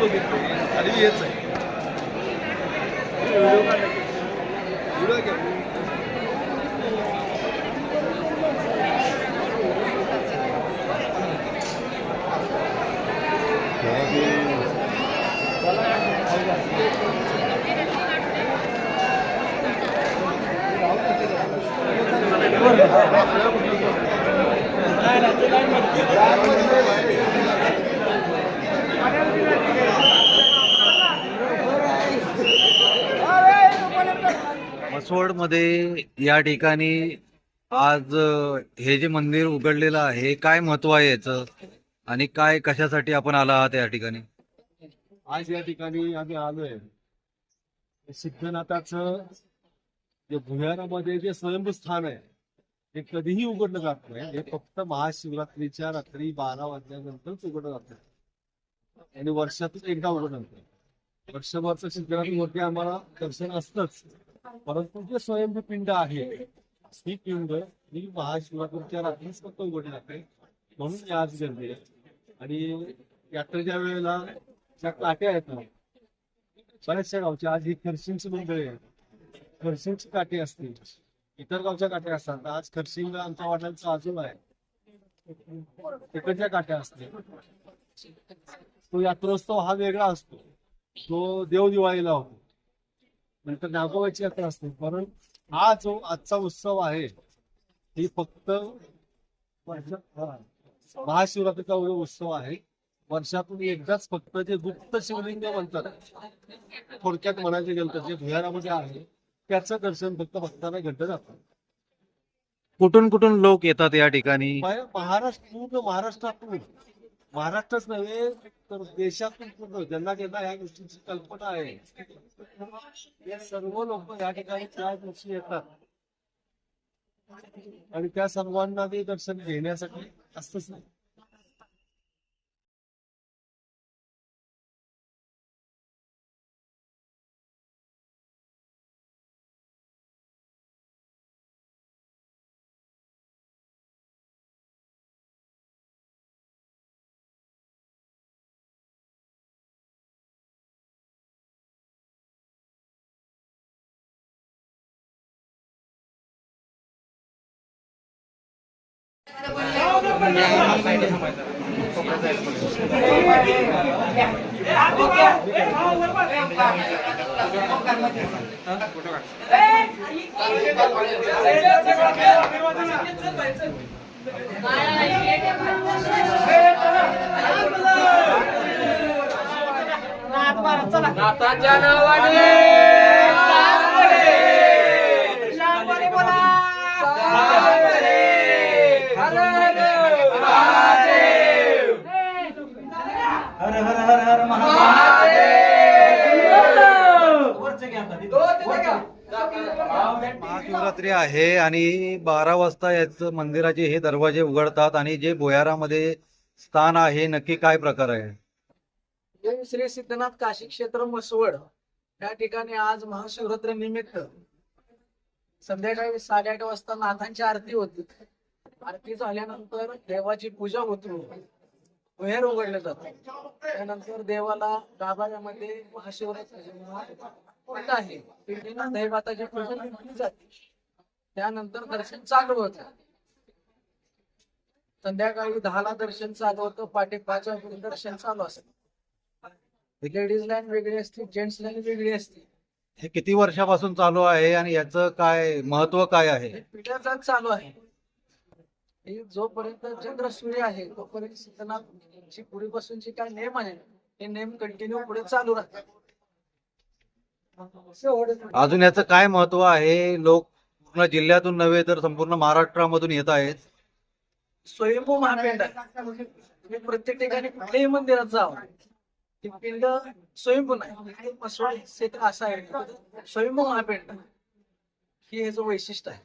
बघितले आणि मी हेच आहे व्हिडिओ काढला की. व्हिडिओ मसवडमध्ये या ठिकाणी आज हे जे मंदिर उघडलेलं आहे काय महत्त्व आहे याचं? आणि काय कशासाठी आपण आला आहात या ठिकाणी? आज या ठिकाणी आम्ही आलोय. सिद्धनाथाच जे भुयारामध्ये जे स्वयंभूस्थान आहे ते कधीही उघडलं जात नाही. हे फक्त महाशिवरात्रीच्या रात्री बारा वाजल्यानंतरच उघडलं जातं आणि वर्षातच एकदा उघडलं जातं वर्षभरचं सिद्धनाथ मूर्ती आम्हाला दर्शन असतंच. परंतु जे स्वयंभू पिंड आहे ही पिंड ही महाशिवरात्रीच्या रात्रीच फक्त उघडली जाते म्हणून ही आज गर्दी आणि यात्रेच्या वेळेला ज्या काट्या आहेत ना बऱ्याचशा गावच्या आज ही खरशिंगची मंडळी आहे. खरशिंगची काटे असतील. इतर गावच्या काट्या असतात. आज खरसिंगला आमच्या वडिलांचा आजोबा आहे. तिकडच्या काट्या असतील. तो यात्रोत्सव हा वेगळा असतो. तो देव दिवाळीला होतो. नंतर नागोबाची यात्रा असते. कारण हा जो आजचा उत्सव आहे ही फक्त महाशिवरात्रीचा उत्सव आहे वर्षातून एकदाच फक्त जे गुप्त शिवलिंग म्हणतात थोडक्यात म्हणायचे गेलं तर जे भुयारामध्ये आहे त्याचं दर्शन फक्त भक्तांना घडलं जातं. कुठून कुठून लोक येतात या ठिकाणी? महाराष्ट्र पूर्ण महाराष्ट्रातून महाराष्ट्रच नव्हे तर देशातून सुद्धा ज्यांना ज्यांना या गोष्टीची कल्पना आहे. हे सर्व लोक या ठिकाणी त्या दिवशी येतात. आणि त्या सर्वांना ते दर्शन घेण्यासाठी असतच नाही. नाताच्या नावाने. महाशिवरात्री आहे आणि बारा वाजता याच मंदिराचे हे दरवाजे उघडतात आणि जे बोयारामध्ये स्थान आहे नक्की काय प्रकार आहे? श्री सिद्धनाथ काशी क्षेत्र मसवड या ठिकाणी आज महाशिवरात्री निमित्त संध्याकाळी साडेआठ वाजता नाथांची आरती होती. आरती झाल्यानंतर देवाची पूजा होती. भुयार उघडले जातात त्यानंतर देवाला गाभाऱ्यामध्ये महाशिवरात्री पिंड आहे. पिंडीला दैवाताची पूजा केली जाते. त्यानंतर दर्शन चालू होतं. संध्याकाळी दहाला दर्शन चालू होतं. पाठी पाच दर्शन चालू असतं. लेडीज लाईन वेगळी असते जेंट्स लाईन वेगळी असते. हे किती वर्षापासून चालू आहे आणि याचं काय महत्त्व काय आहे? पिढ्याचा चालू आहे. हे जोपर्यंत चंद्र सूर्य आहे तोपर्यंत सिद्धनाथची पूर्वीपासूनचे काय नेम आहे ते नेम कंटिन्यू पुढे चालू राहतात. अजून याचं काय महत्त्व आहे? लोक पूर्ण जिल्ह्यातून नव्हे तर संपूर्ण महाराष्ट्रामधून येत आहेत. स्वयंभू महापिंड आहे. तुम्ही प्रत्येक ठिकाणी कुठल्याही मंदिरात जावं ते पिंड स्वयंभू नाही. क्षेत्र असं आहे. स्वयंभू महापिंड. ही ह्याचं वैशिष्ट्य आहे.